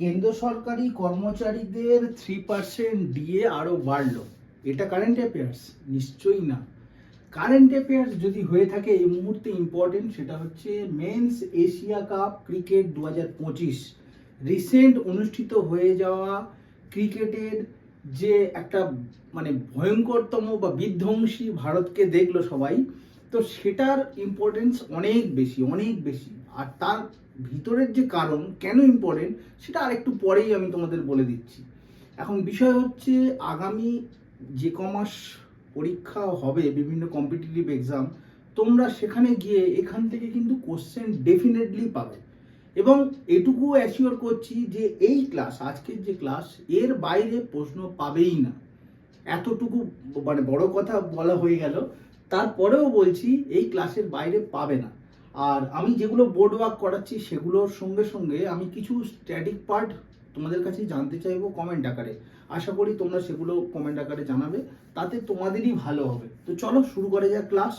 কেন্দ্র সরকারি কর্মচারীদের থ্রি পার্সেন্ট দিয়ে আরও বাড়লো। এটা কারেন্ট অ্যাফেয়ার্স নিশ্চয়ই না। কারেন্ট অ্যাফেয়ার্স যদি হয়ে থাকে, এই মুহূর্তে ইম্পর্টেন্ট সেটা হচ্ছে মেন্স এশিয়া কাপ ক্রিকেট দু হাজার পঁচিশ। রিসেন্ট অনুষ্ঠিত হয়ে যাওয়া ক্রিকেটের যে একটা মানে ভয়ঙ্করতম বা বিধ্বংসী ভারতকে দেখল সবাই, তো সেটার ইম্পর্টেন্স অনেক বেশি অনেক বেশি। আর তার ভিতরের যে কারণ কেন ইম্পর্টেন্ট সেটা আরেকটু পরেই আমি তোমাদের বলে দিচ্ছি। এখন বিষয় হচ্ছে, আগামী যে কমাস পরীক্ষা হবে, বিভিন্ন কম্পিটিটিভ এক্সাম তোমরা সেখানে গিয়ে এখান থেকে কিন্তু কোশ্চেন ডেফিনেটলি পাবে। এবং এটুকু অ্যাসিওর করছি যে এই ক্লাস আজকের যে ক্লাস এর বাইরে প্রশ্ন পাবেই না। এতটুকু মানে বড় কথা বলা হয়ে গেল। তারপরেও বলছি, এই ক্লাসের বাইরে পাবে না। আর আমি যেগুলো বোর্ড ওয়ার্ক করাচ্ছি সেগুলোর সঙ্গে সঙ্গে আমি কিছু স্ট্যাটিক পার্ট তোমাদের কাছে জানতে চাইব কমেন্ট আকারে। আশা করি তোমরা সেগুলো কমেন্ট আকারে জানাবে, তাতে তোমাদেরই ভালো হবে। তো চলো শুরু করে যাক ক্লাস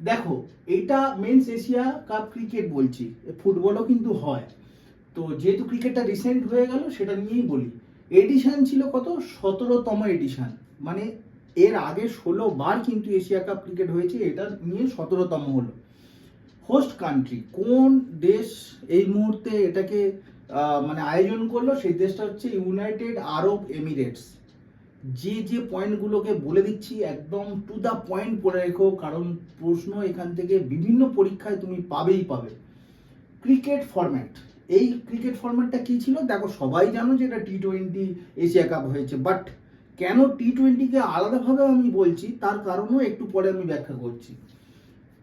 দেখো, এইটা মেন্স এশিয়া কাপ ক্রিকেট বলছি ফুটবলও কিন্তু হয়। তো যেহেতু ক্রিকেটটা রিসেন্ট হয়ে গেল, সেটা নিয়েই বলি। এডিশন ছিল কত? সতেরোতম এডিশন মানে এর আগে ষোলো বার কিন্তু এশিয়া কাপ ক্রিকেট হয়েছে, এটা নিয়ে সতেরোতম হলো। হোস্ট কান্ট্রি কোন দেশ এই মুহূর্তে এটাকে মানে আয়োজন করল? সেই দেশটা হচ্ছে ইউনাইটেড আরব এমিরেটস যে যে পয়েন্টগুলোকে বলে দিচ্ছি, একদম টু দ্য পয়েন্ট পড়ে রেখো, কারণ প্রশ্ন এখান থেকে বিভিন্ন পরীক্ষায় তুমি পাবেই পাবে। ক্রিকেট ফরম্যাট এই ক্রিকেট ফরম্যাটটা কি ছিল? দেখো, সবাই জানো যে এটা টি টোয়েন্টি এশিয়া কাপ হয়েছে বাট কেন টি টোয়েন্টিকে আলাদাভাবে আমি বলছি? তার কারণও একটু পরে আমি ব্যাখ্যা করছি।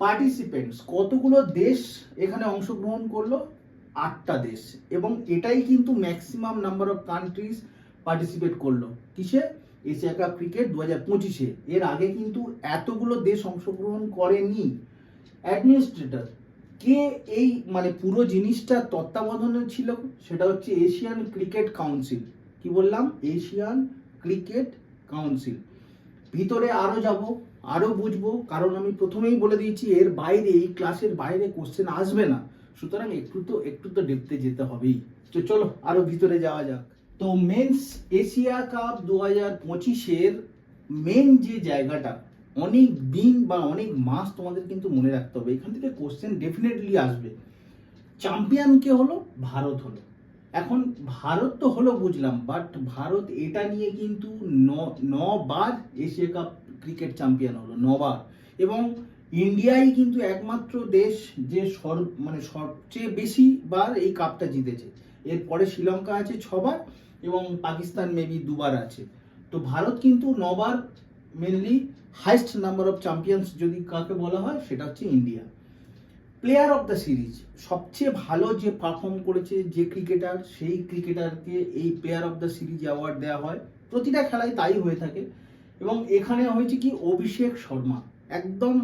পার্টিসিপেন্টস কতগুলো দেশ এখানে অংশগ্রহণ করল? আটটা দেশ। এবং এটাই কিন্তু maximum number of countries participate করল। কিসে? এশিয়া কাপ ক্রিকেট দু হাজার পঁচিশে। এর আগে কিন্তু এতগুলো দেশ অংশগ্রহণ করেনি। অ্যাডমিনিস্ট্রেটর কে এই মানে পুরো জিনিসটা তত্ত্বাবধানে ছিল? সেটা হচ্ছে এশিয়ান ক্রিকেট কাউন্সিল কি বললাম? এশিয়ান ক্রিকেট কাউন্সিল ভিতরে আরও যাব। আরও বুঝব, কারণ আমি প্রথমেই বলে দিয়েছি, এর বাইরে, এই ক্লাসের বাইরে কোশ্চেন আসবে না। সুতরাং একটু তো একটু তো ডেপতে যেতে হবেই। তো চলো আরও ভিতরে যাওয়া যাক। তো মেন্স এশিয়া কাপ দু হাজার পঁচিশের মেন যে জায়গাটা, অনেক দিন বা অনেক মাস তোমাদের কিন্তু মনে রাখতে হবে, এখান থেকে কোশ্চেন ডেফিনেটলি আসবে। চ্যাম্পিয়ন কে হলো? ভারত হলো। এখন ভারত তো হলো বুঝলাম বাট ভারত এটা নিয়ে কিন্তু ন নবার এশিয়া কাপ ক্রিকেট চ্যাম্পিয়ন হলো নবার এবং ইন্ডিয়াই কিন্তু একমাত্র দেশ যে সর মানে সবচেয়ে বেশি বার এই কাপটা জিতেছে। এরপরে শ্রীলঙ্কা আছে ছবার এবং পাকিস্তান মেবি দুবার আছে। তো ভারত কিন্তু নবার mainly highest number of champions যদি কাকে বলা হয়, সেটা হচ্ছে India. Player of the series সবচেয়ে ভালো যে পারফর্ম করেছে যে ক্রিকেটার সেই ক্রিকেটারকে এই player of the series award দেওয়া হয়। প্রতিটা খেলায় তাই হয়ে থাকে। এবং এখানে হয়েছে কি অভিষেক শর্মা। একদম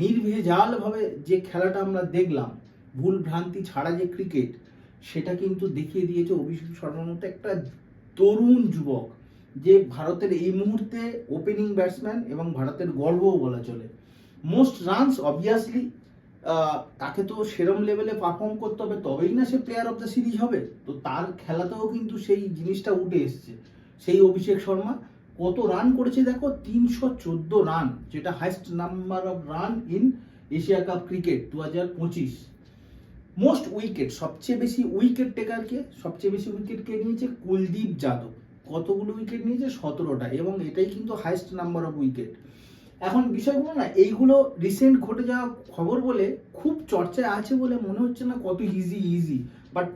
নির্ভেজালভাবে যে খেলাটা আমরা দেখলাম, ভুল ভ্রান্তি ছাড়া যে ক্রিকেট, সেটা কিন্তু দেখিয়ে দিয়েছে অভিষেক শর্মার মতো একটা তরুণ যুবক, যে ভারতের এই মুহূর্তে ওপেনিং ব্যাটসম্যান এবং ভারতের গর্বও বলা চলে। মোস্ট রানস অবভিয়াসলি তাকে তো সেরম লেভেলে পারফর্ম করতে হবে, তবেই না সে প্লেয়ার অফ দ্য সিরিজ হবে। তো তার খেলাতেও কিন্তু সেই জিনিসটা উঠে এসছে। সেই অভিষেক শর্মা কত রান করেছে দেখো? তিনশো চোদ্দ রান যেটা highest number of run in Asia cup cricket দু হাজার পঁচিশ। মোস্ট উইকেট সবচেয়ে বেশি উইকেট টেকারকে সবচেয়ে বেশি উইকেট কে নিয়েছে? কুলদীপ যাদব। কতগুলো উইকেট নিয়েছে? সতেরোটা, এবং এটাই কিন্তু হাইস্ট নাম্বার অফ উইকেট এখন বিষয়গুলো না, এইগুলো রিসেন্ট ঘটে যাওয়া খবর বলে খুব চর্চায় আছে বলে মনে হচ্ছে না কত ইজি ইজি বাট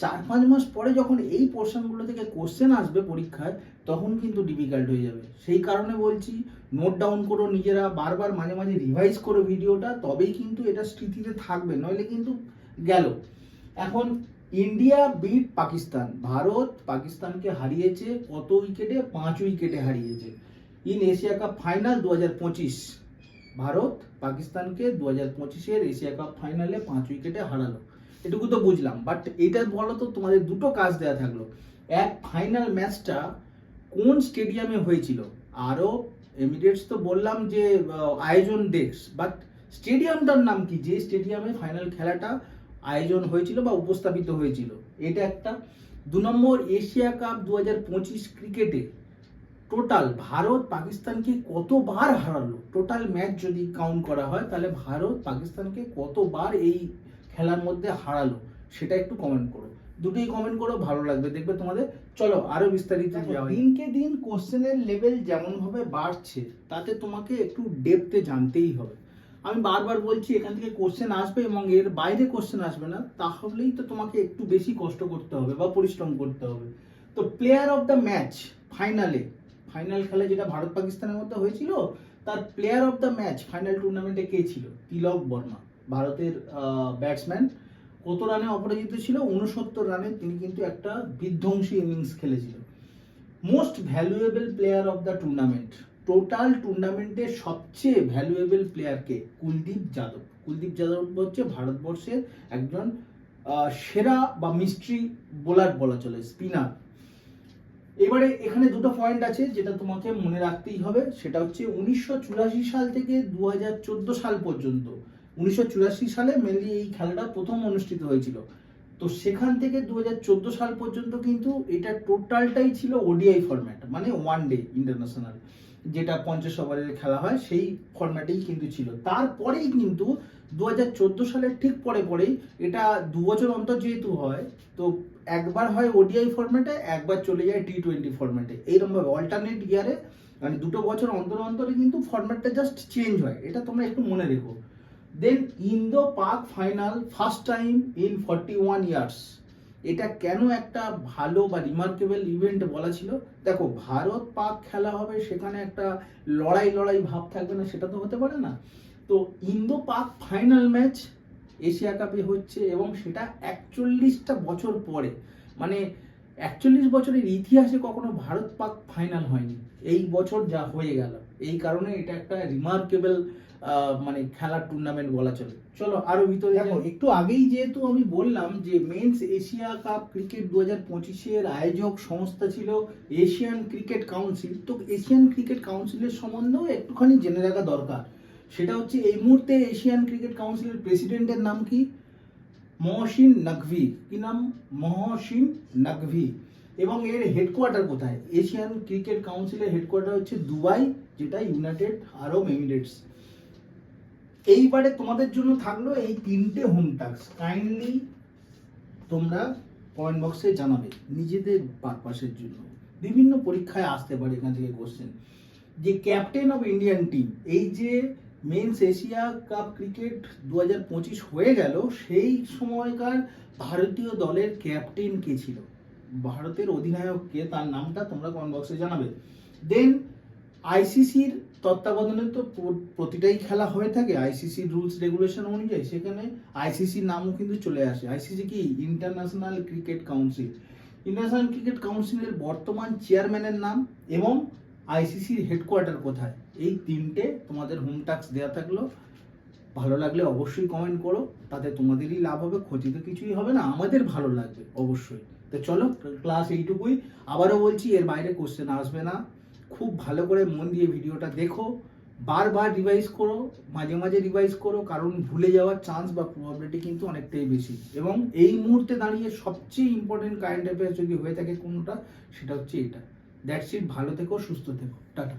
চার পাঁচ মাস পরে যখন এই পোর্শনগুলো থেকে কোশ্চেন আসবে পরীক্ষায়, তখন কিন্তু ডিফিকাল্ট হয়ে যাবে। সেই কারণে বলছি নোট ডাউন করো নিজেরা, বারবার মাঝে মাঝে রিভাইজ করো ভিডিওটা তবেই কিন্তু এটা স্মৃতিতে থাকবে, নইলে কিন্তু গেল। এখন ইন্ডিয়া বিট পাকিস্তান। ভারত পাকিস্তানকে হারিয়েছে কত উইকেটে পাঁচ উইকেটে হারিয়েছে। ইন এশিয়া কাপ ফাইনাল দু হাজার পঁচিশ, ভারত পাকিস্তানকে দু হাজার পঁচিশের এশিয়া কাপ ফাইনালে পাঁচ উইকেটে হারালো। এটুকু তো বুঝলাম বাট এটা বলো তো তোমাদের দুটো কাজ দেওয়া থাকল। এক ফাইনাল ম্যাচটা কোন স্টেডিয়ামে হয়েছিল? আরও এমিরেটস তো বললাম যে আয়োজন দেশ বাট স্টেডিয়ামটার নাম কি? যে স্টেডিয়ামে ফাইনাল খেলাটা আয়োজন হয়েছিল বা উপস্থাপিত হয়েছিল, এটা একটা। দু নম্বর, এশিয়া কাপ দু হাজার পঁচিশ ক্রিকেটে টোটাল ভারত পাকিস্তানকে কতবার হারালো? টোটাল ম্যাচ যদি কাউন্ট করা হয়, তাহলে ভারত পাকিস্তানকে কতবার এই খেলার মধ্যে হারালো সেটা একটু কমেন্ট করো। দুটোই কমেন্ট করো ভালো লাগবে। দেখবে তোমাদের চলো আরও বিস্তারিত। দিনকে দিন কোশ্চেনের লেভেল যেমন ভাবে বাড়ছে তাতে তোমাকে একটু ডেপথে জানতেই হবে। আমি বারবার বলছি এখান থেকে কোশ্চেন আসবে এবং এর বাইরে কোশ্চেন আসবে না তাহলেই তো তোমাকে একটু বেশি কষ্ট করতে হবে বা পরিশ্রম করতে হবে। তো প্লেয়ার অফ দ্য ম্যাচ ফাইনালে ফাইনাল খেলা যেটা ভারত পাকিস্তানের মধ্যে হয়েছিল তার player of the match final টুর্নামেন্টে কে ছিল? তিলক বর্মা। ভারতের ব্যাটসম্যান কত রানে অপরাজিত ছিল? উনসত্তর রানে তিনি কিন্তু একটা বিধ্বংসী ইনিংস খেলেছিল most valuable player of the tournament total টুর্নামেন্টে সবচেয়ে ভ্যালুয়েবল প্লেয়ারকে কুলদীপ যাদব। কুলদীপ যাদব হচ্ছে ভারতবর্ষের একজন সেরা বা মিস্ট্রি বোলার বলা চলে স্পিনার এবারে এখানে দুটো পয়েন্ট আছে, যেটা তোমাকে মনে রাখতেই হবে। সেটা হচ্ছে উনিশশো চুরাশি সাল থেকে দু হাজার চোদ্দ সাল পর্যন্ত। উনিশশো চুরাশি সালে মেনলি এই খেলাটা প্রথম অনুষ্ঠিত হয়েছিল। তো সেখান থেকে দুহাজার চোদ্দ সাল পর্যন্ত কিন্তু এটা টোটালটাই ছিল ওডিআই ফরম্যাট মানে ওয়ান ডে ইন্টারন্যাশনাল যেটা পঞ্চাশ ওভারের খেলা হয়, সেই ফরম্যাটেই কিন্তু ছিল। তারপরেই কিন্তু দু হাজার চোদ্দ সালের ঠিক পরে পরেই এটা দু বছর অন্তর যেহেতু হয়, তো একবার হয় ওডিআই ফরম্যাটে একবার চলে যায় টি টোয়েন্টি ফরম্যাটে এইরকমভাবে অল্টারনেট ইয়ারে মানে দুটো বছর অন্তর অন্তরে কিন্তু ফরম্যাটটা জাস্ট চেঞ্জ হয়। এটা তোমরা একটু মনে রেখো। Then Indo Pak final first time in forty one years এটা কেন একটা ভালো বা রিমার্কেবল ইভেন্ট বলা ছিল? দেখো, ভারত পাক খেলা হবে, সেখানে একটা লড়াই লড়াই ভাব থাকবে না, সেটা তো হতে পারে না। তো ইন্দো পাক ফাইনাল ম্যাচ এশিয়া কাপে হচ্ছে এবং সেটা একচল্লিশটা বছর পরে। মানে একচল্লিশ বছরের ইতিহাসে কখনো ভারত পাক ফাইনাল হয়নি। এই বছর যা হয়ে গেল। এই কারণে এটা একটা রিমার্কেবল মানে খেলার টুর্নামেন্ট বলা চলে। চলো আরও ভিতরে দেখো একটু আগেই যেহেতু আমি বললাম যে মেন্স এশিয়া কাপ ক্রিকেট দু হাজার পঁচিশের আয়োজক সংস্থা ছিল এশিয়ান ক্রিকেট কাউন্সিল তো এশিয়ান ক্রিকেট কাউন্সিলের সম্বন্ধেও একটুখানি জেনে রাখা দরকার। সেটা হচ্ছে এই মুহূর্তে এশিয়ান ক্রিকেট কাউন্সিলের প্রেসিডেন্টের নাম কি? মহসিন নাকভি কি নাম? মহসিন নাকভি এবং এর হেডকোয়ার্টার কোথায়? এশিয়ান ক্রিকেট কাউন্সিলের হেডকোয়ার্টার হচ্ছে দুবাই যেটা ইউনাইটেড আরব এমিরেটস এইবারে তোমাদের জন্য থাকল এই তিনটে হোম টাস্ক কাইন্ডলি তোমরা কমেন্ট বক্সে জানাবে নিজেদের পারপাসের জন্য। বিভিন্ন পরীক্ষায় আসতে পারে এখান থেকে কোশ্চেন যে ক্যাপ্টেন অফ ইন্ডিয়ান টিম এই যে মেন্স এশিয়া কাপ ক্রিকেট দু হাজার পঁচিশ হয়ে গেল, সেই সময়কার ভারতীয় দলের ক্যাপ্টেন কে ছিল? ভারতের অধিনায়ক কে? তার নামটা তোমরা কমেন্ট বক্সে জানাবে। দেন আইসিসির তত্ত্বাবধানে তো প্রতিটাই খেলা হয়ে থাকে। আইসিসির রুলস রেগুলেশন অনুযায়ী সেখানে আইসিসির নামও কিন্তু চলে আসে। আইসিসি কি? International cricket council international cricket কাউন্সিলের বর্তমান চেয়ারম্যানের নাম এবং আইসিসির হেডকোয়ার্টার কোথায়? এই তিনটে তোমাদের হোম টাস্ক দেওয়া থাকল। ভালো লাগলে অবশ্যই কমেন্ট করো। তাতে তোমাদেরই লাভ হবে, ক্ষতি তো কিছুই হবে না। আমাদের ভালো লাগবে, অবশ্যই। তো চলো ক্লাস এইটুকুই। আবারও বলছি, এর বাইরে কোশ্চেন আসবে না। খুব ভালো করে মন দিয়ে ভিডিওটা দেখো। বারবার রিভাইজ করো, মাঝে মাঝে রিভাইজ করো, কারণ ভুলে যাওয়ার চান্স বা প্রবাবিলিটি কিন্তু অনেকটাই বেশি। এবং এই মুহূর্তে দাঁড়িয়ে সবচেয়ে ইম্পর্টেন্ট কারেন্ট অ্যাফেয়ার্স যদি হয়ে থাকে কোনোটা, সেটা হচ্ছে এটা। দ্যাটস ইট ভালো থেকো, সুস্থ থেকো। টাটা।